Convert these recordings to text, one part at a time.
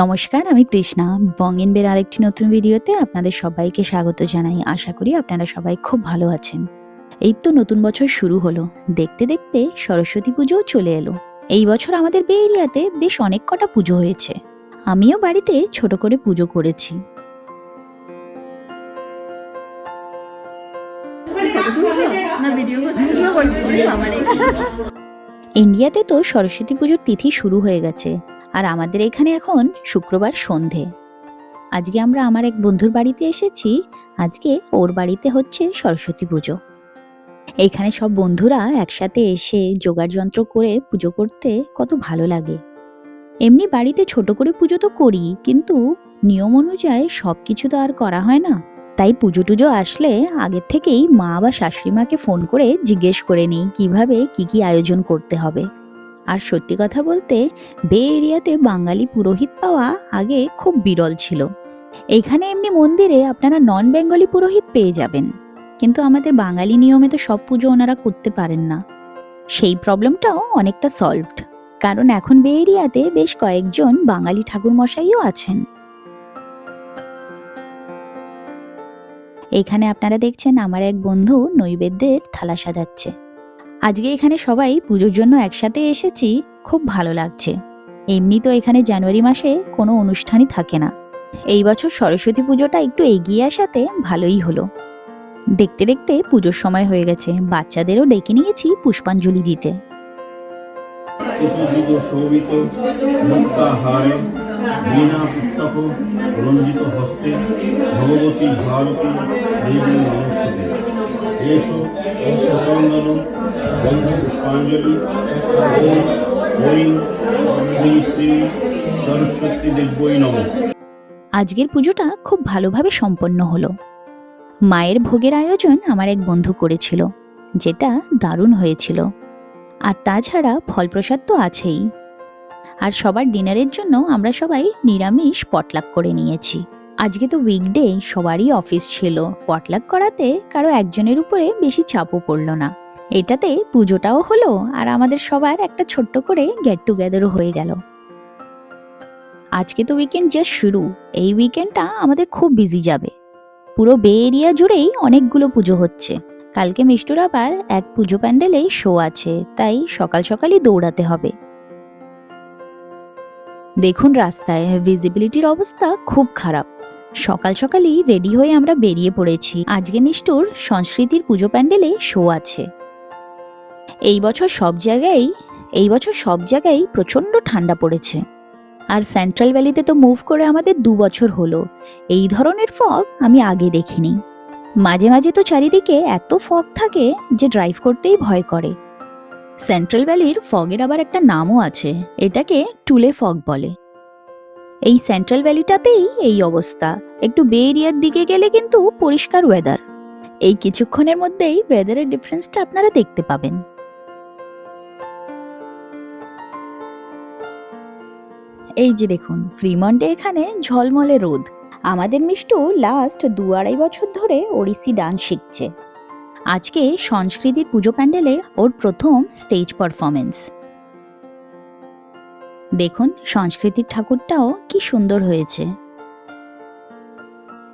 নমস্কার, আমি কৃষ্ণা বঙ্গেনবের আরেকটি নতুন ভিডিওতে আপনাদের সবাইকে স্বাগত জানাই। আশা করি আপনারা সবাই খুব ভালো আছেন। এই তো নতুন বছর শুরু হলো। দেখতে দেখতে সরস্বতী পুজোও চলে এলো। এই বছর আমাদের বে এরিয়াতে বেশ অনেক কটা পুজো হয়েছে। আমিও বাড়িতে ছোট করে পুজো করেছি। ইন্ডিয়াতে তো সরস্বতী পুজোর তিথি শুরু হয়ে গেছে। আর আমাদের এখানে এখন শুক্রবার সন্ধে। আজকে আমরা আমার এক বন্ধুর বাড়িতে এসেছি। আজকে ওর বাড়িতে হচ্ছে সরস্বতী পুজো। এখানে সব বন্ধুরা একসাথে এসে জোগাড় যন্ত্র করে পুজো করতে কত ভালো লাগে। এমনি বাড়িতে ছোট করে পুজো তো করি, কিন্তু নিয়ম অনুযায়ী সব কিছু তো আর করা হয় না। তাই পুজো টুজো আসলে আগের থেকেই মা বা শাশুড়ি মাকে ফোন করে জিজ্ঞেস করে নিই, কীভাবে কি কি আয়োজন করতে হবে। আর সত্যি কথা বলতে, বে এরিয়াতে বাঙালি পুরোহিত পাওয়া আগে খুব বিরল ছিল। এখানে এমনি মন্দিরে আপনারা নন বেঙ্গলি পুরোহিত পেয়ে যাবেন। কিন্তু আমাদের বাঙালি নিয়মে তো সব পুজো ওনারা করতে পারেন না। সেই প্রবলেমটাও অনেকটা সলভড কারণ এখন বে এরিয়াতে বেশ কয়েকজন বাঙালি ঠাকুর মশাইও আছেন। এখানে আপনারা দেখছেন আমার এক বন্ধু নৈবেদ্যের থালা সাজাচ্ছে। আজকে এখানে সবাই পুজোর জন্য একসাথে এসেছি, খুব ভালো লাগছে। এমনি তো এখানে জানুয়ারি মাসে কোনো অনুষ্ঠানই থাকে না। এই বছর সরস্বতী পুজোটা একটু এগিয়ে আসাতে ভালোই হলো। দেখতে দেখতে পুজোর সময় হয়ে গেছে, বাচ্চাদেরও ডেকে নিয়েছি পুষ্পাঞ্জলি দিতে। বীণা পুস্তক রঞ্জিত হস্তে ভগবতী ভারতী দেবী নমস্তে এসো চন্দন গন্ধ পুষ্পাঞ্জলি সরস্বতী দেব্যই নমঃ। আজকের পুজোটা খুব ভালোভাবে সম্পন্ন হলো। মায়ের ভোগের আয়োজন আমার এক বন্ধু করেছিল, যেটা দারুণ হয়েছিল। আর তাছাড়া ফলপ্রসাদ তো আছেই। আর সবার ডিনারের জন্য আমরা সবাই নিরামিষ পটলাক করে নিয়েছি। আজকে তো উইকডে সবারই অফিস ছিল। পটলাক করাতে কারও একজনের উপরে বেশি চাপও পড়ল না। এটাতে পুজোটাও হলো আর আমাদের সবার একটা ছোট্ট করে গেট টুগেদারও হয়ে গেল। আজকে তো উইকেন্ড জাস্ট শুরু। এই উইকেন্ডটা আমাদের খুব বিজি যাবে। পুরো বে এরিয়া জুড়েই অনেকগুলো পুজো হচ্ছে। কালকে মিষ্টুর আবার এক পুজো প্যান্ডেলেই শো আছে, তাই সকাল সকালই দৌড়াতে হবে। দেখুন রাস্তায় ভিজিবিলিটির অবস্থা খুব খারাপ। সকাল সকালই রেডি হয়ে আমরা বেরিয়ে পড়েছি। আজকে নিষ্ঠুর সংস্কৃতির পুজো প্যান্ডেলে শো আছে। এই বছর সব জায়গায়, এই বছর সব জায়গায় প্রচণ্ড ঠান্ডা পড়েছে। আর সেন্ট্রাল ভ্যালিতে তো মুভ করে আমাদের দু বছর হলো। এই ধরনের ফগ আমি আগে দেখিনি। মাঝে মাঝে তো চারিদিকে এত ফগ থাকে যে ড্রাইভ করতেই ভয় করে। সেন্ট্রাল ভ্যালির ফগের আবার একটা নামও আছে, এটাকে টুলে ফগ বলে। এই সেন্ট্রাল ভ্যালিটাতেই এই অবস্থা। একটু বে এরিয়ার দিকে গেলে কিন্তু পরিষ্কার ওয়েদার এই কিছুক্ষণের মধ্যেই ওয়েদারের ডিফারেন্সটা আপনারা দেখতে পাবেন। এই যে দেখুন ফ্রিমন্টে এখানে ঝলমলে রোদ। আমাদের মিষ্টু লাস্ট দু আড়াই বছর ধরে ওড়িশি ডান্স শিখছে। আজকে সংস্কৃতির পুজো প্যান্ডেলে ওর প্রথম স্টেজ পারফরমেন্স দেখুন সংস্কৃতির ঠাকুরটাও কি সুন্দর হয়েছে।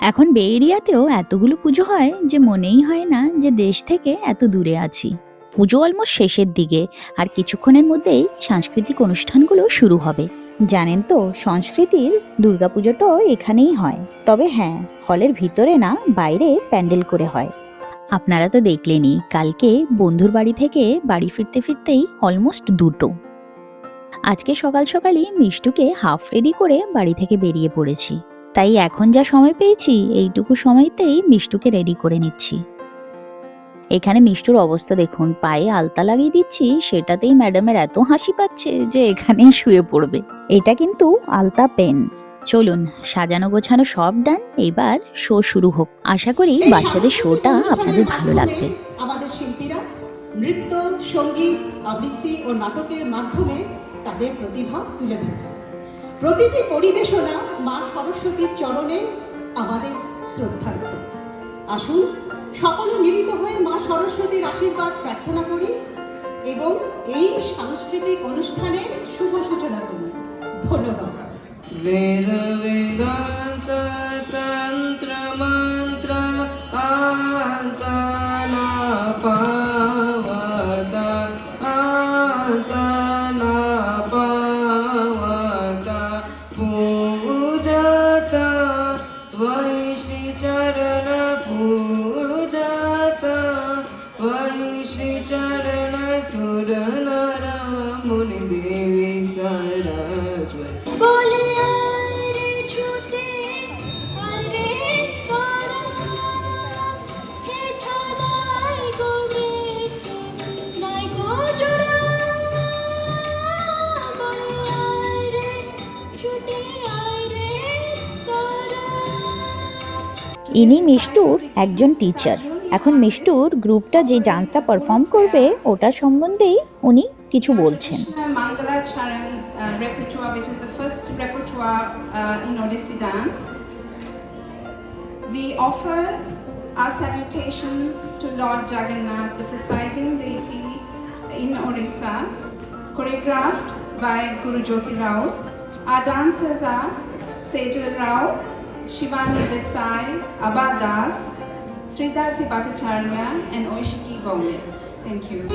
এখন বে এরিয়াতেও এতগুলো পুজো হয় যে মনেই হয় না যে দেশ থেকে এত দূরে আছি। পুজো অলমোস্ট শেষের দিকে আর কিছুক্ষণের মধ্যেই সাংস্কৃতিক অনুষ্ঠানগুলো শুরু হবে। জানেন তো সংস্কৃতির দুর্গাপুজোটাও এখানেই হয়। তবে হ্যাঁ হলের ভিতরে না, বাইরে প্যান্ডেল করে হয়। আপনারা তো দেখলেনই, কালকে বন্ধুর বাড়ি থেকে বাড়ি ফিরতে ফিরতেই অলমোস্ট দুটো। আজকে সকাল সকালই মিষ্টুকে হাফ রেডি করে বাড়ি থেকে বেরিয়ে পড়েছি। তাই এখন যা সময় পেয়েছি, এইটুকু সময়তেই মিষ্টুকে রেডি করে নিচ্ছি। এখানে মিষ্টুর অবস্থা দেখুন, পায়ে আলতা লাগিয়ে দিচ্ছি, সেটাতেই ম্যাডামের এত হাসি পাচ্ছে যে এখানেই শুয়ে পড়বে। এটা কিন্তু আলতা পেন চলুন সাজানো গোছানো সব ডান এবার শো শুরু হোক। আশা করি বাচ্চাদের শোটা আপনাদের ভালো লাগবে। আমাদের শিল্পীরা নৃত্য সংগীত আবৃত্তি ও নাটকের মাধ্যমে তাদের প্রতিভা তুলে ধরবে। প্রতিটি পরিবেশনা মা সরস্বতীর চরণে আমাদের শ্রদ্ধা রাখে। আসুন সকলে মিলিত হয়ে মা সরস্বতীর আশীর্বাদ প্রার্থনা করি এবং এই সাংস্কৃতিক অনুষ্ঠানের শুভ সূচনা করি। ধন্যবাদ। Veda Vedanta. ইনি মিষ্টুর একজন টিচার এখন মিষ্টুর গ্রুপটা যে ডান্সটা পারফর্ম করবে ওটার সম্বন্ধেই উনি কিছু বলছেন uh, uh, offer our salutations to Lord Jagannath, the presiding deity in Orissa, choreographed by Guru Jyoti Raut. Our dancers are Sejal Raut, Shivani Desai, Abba Das, Sridarthi Bhattacharya, and Oishiki Bhowmik. Thank you.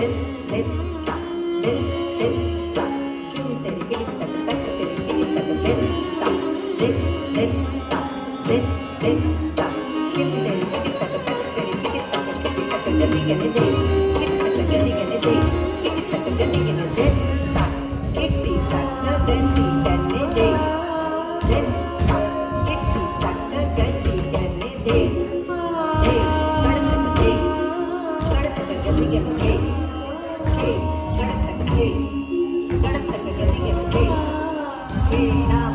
in, in, in. be.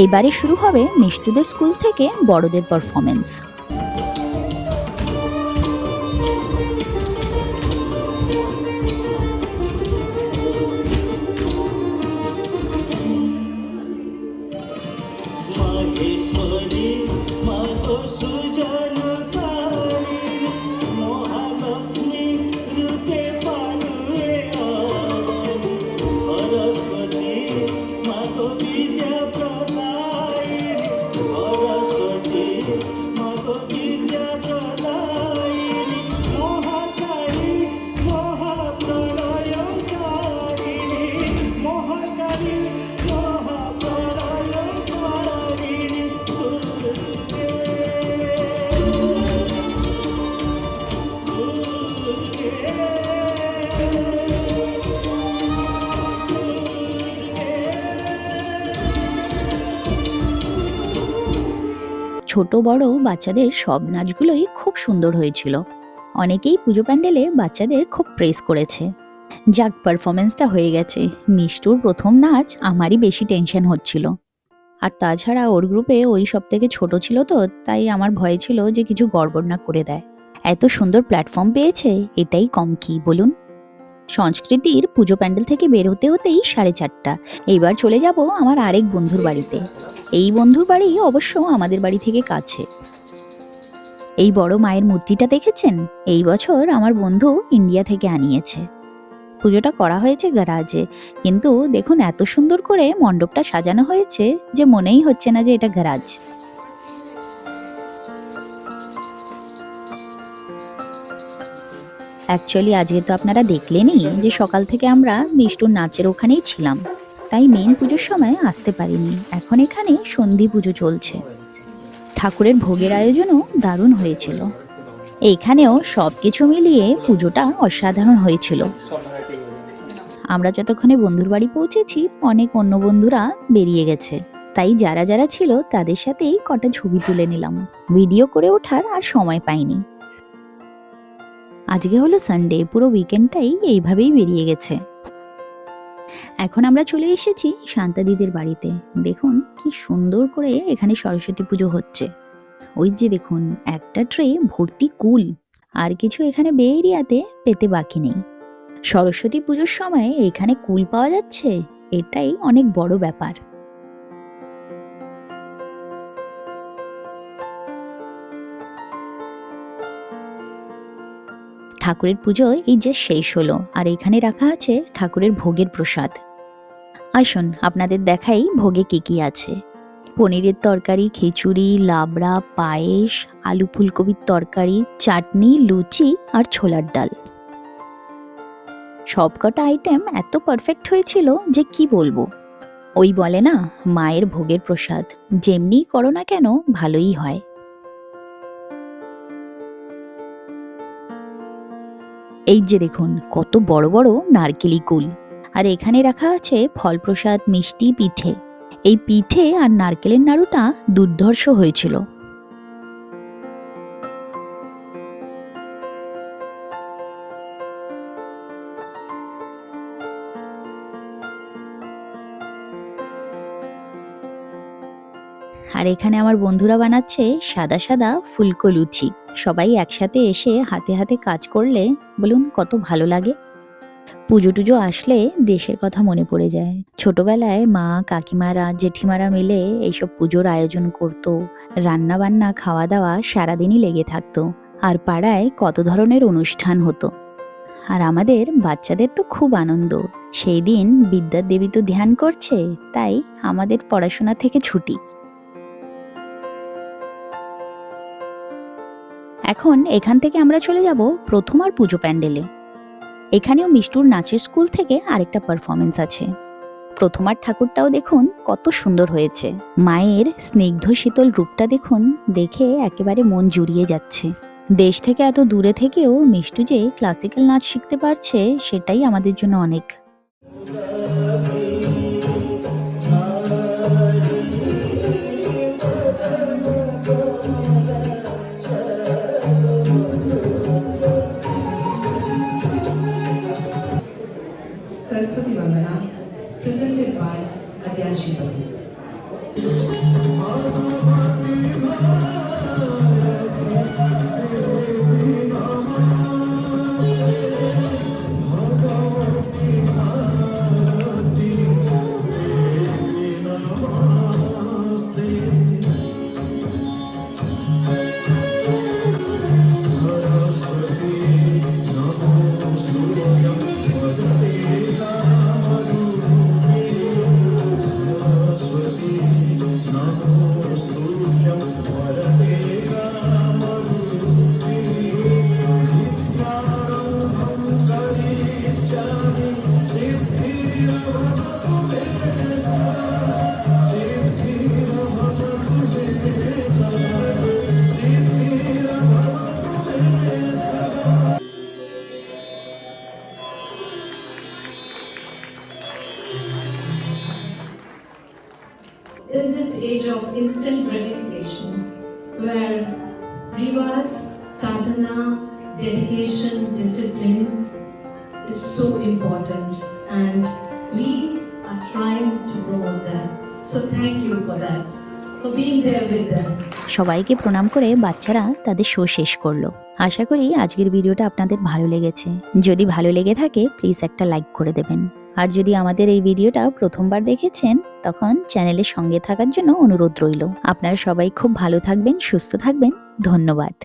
এইবারে শুরু হবে মিষ্টুদের school থেকে বড়দের performance ছোট বড় বাচ্চাদের সব নাচগুলোই খুব সুন্দর হয়েছিল। অনেকেই পুজো প্যান্ডেলে বাচ্চাদের খুব প্রেস করেছে। যাক পারফরমেন্সটা হয়ে গেছে। মিষ্টুর প্রথম নাচ আমারই বেশি টেনশন হচ্ছিল। আর তাছাড়া ওর গ্রুপে ওই সব থেকে ছোট ছিল তো, তাই আমার ভয় ছিল যে কিছু গড়বড় না করে দেয়। এত সুন্দর প্ল্যাটফর্ম পেয়েছে, এটাই কম কি, বলুন? সংস্কৃতির পুজো প্যান্ডেল থেকে বের হতে হতেই সাড়ে চারটা। এইবার চলে যাব আমার আরেক বন্ধুর বাড়িতে। এই বন্ধুর বাড়ি অবশ্য আমাদের বাড়ি থেকে কাছে। এই বড় মায়ের মূর্তিটা দেখেছেন? এই বছর আমার বন্ধু ইন্ডিয়া থেকে আনিয়েছে। পুজোটা করা হয়েছে গ্যারাজে, কিন্তু দেখুন এত সুন্দর করে মণ্ডপটা সাজানো হয়েছে যে মনেই হচ্ছে না যে এটা গ্যারাজ। অ্যাকচুয়ালি আজকে তো আপনারা দেখলেনই যে সকাল থেকে আমরা মিষ্টুর নাচের ওখানেই ছিলাম। তাই মেন পুজোর সময় আসতে পারিনি। এখন এখানে সন্ধি পুজো চলছে। ঠাকুরের ভোগের আয়োজনও দারুণ হয়েছিল। এইখানেও সব কিছু মিলিয়ে পুজোটা অসাধারণ হয়েছিল। আমরা যতক্ষণে বন্ধুর বাড়ি পৌঁছেছি, অনেক অন্য বন্ধুরা বেরিয়ে গেছে। তাই যারা যারা ছিল, তাদের সাথেই কটা ছবি তুলে নিলাম। ভিডিও করে ওঠার আর সময় পাইনি। আজকে হলো সানডে পুরো উইকেন্ডটাই এইভাবেই বেরিয়ে গেছে। এখন আমরা চলে এসেছি শান্তাদিদের বাড়িতে। দেখুন কি সুন্দর করে এখানে সরস্বতী পুজো হচ্ছে। ওই যে দেখুন, একটা ট্রে ভর্তি কুল। আর কিছু এখানে বে এরিয়াতে পেতে বাকি নেই। সরস্বতী পুজোর সময় এখানে কুল পাওয়া যাচ্ছে? এটাই অনেক বড় ব্যাপার। ঠাকুরের পুজো এই যে শেষ হলো, আর এখানে রাখা আছে ঠাকুরের ভোগের প্রসাদ। আসুন, আপনাদের দেখাই ভোগে কি কি আছে। পনিরের তরকারি, খিচুড়ি, লাবড়া, পায়েস, আলু ফুলকপির তরকারি, চাটনি, লুচি আর ছোলার ডাল। সবকটা আইটেম এত পারফেক্ট হয়েছিল যে কি বলব? ওই বলে না, মায়ের ভোগের প্রসাদ। যেমনি করো না কেন, ভালোই হয়। এই যে দেখুন, কত বড় বড় নারকেলি কুল। আর এখানে রাখা আছে ফলপ্রসাদ মিষ্টি পিঠে। এই পিঠে আর নারকেলের নাড়ুটা দুর্ধর্ষ হয়েছিল। আর এখানে আমার বন্ধুরা বানাচ্ছে সাদা সাদা ফুলকো লুচি সবাই একসাথে এসে হাতে হাতে কাজ করলে বলুন কত ভালো লাগে। পুজো টুজো আসলে দেশের কথা মনে পড়ে যায়। ছোটবেলায় মা, কাকিমারা, জেঠিমারা মিলে এইসব পুজোর আয়োজন করত। রান্না বান্না খাওয়া দাওয়া সারাদিনই লেগে থাকতো। আর পাড়ায় কত ধরনের অনুষ্ঠান হতো। আর আমাদের বাচ্চাদের তো খুব আনন্দ। সেই দিন বিদ্যার দেবী তো ধ্যান করছে, তাই আমাদের পড়াশোনা থেকে ছুটি। এখন এখান থেকে আমরা চলে যাব প্রথম আর পুজো প্যান্ডেলে। এখানেও মিষ্টুর নাচের স্কুল থেকে আরেকটা পারফরমেন্স আছে। প্রথমার ঠাকুরটাও দেখুন কত সুন্দর হয়েছে। মায়ের স্নিগ্ধ শীতল রূপটা দেখুন, দেখে একেবারে মন জুড়িয়ে যাচ্ছে। দেশ থেকে এত দূরে থেকেও মিষ্টু যে ক্লাসিক্যাল নাচ শিখতে পারছে, সেটাই আমাদের জন্য অনেক। This age of instant gratification, where rivas, sadhana, dedication, discipline is so important, and we are trying to promote that. So, thank you for that. সবাইকে প্রণাম করে বাচ্চারা তাদের শো শেষ করল আশা করি আজকের ভিডিওটা আপনাদের ভালো লেগেছে যদি ভালো লেগে থাকে প্লিজ একটা লাইক করে দেবেন আর যদি আমাদের এই ভিডিওটা প্রথমবার দেখেছেন, তখন চ্যানেলের সঙ্গে থাকার জন্য অনুরোধ রইল। আপনারা সবাই খুব ভালো থাকবেন, সুস্থ থাকবেন। ধন্যবাদ।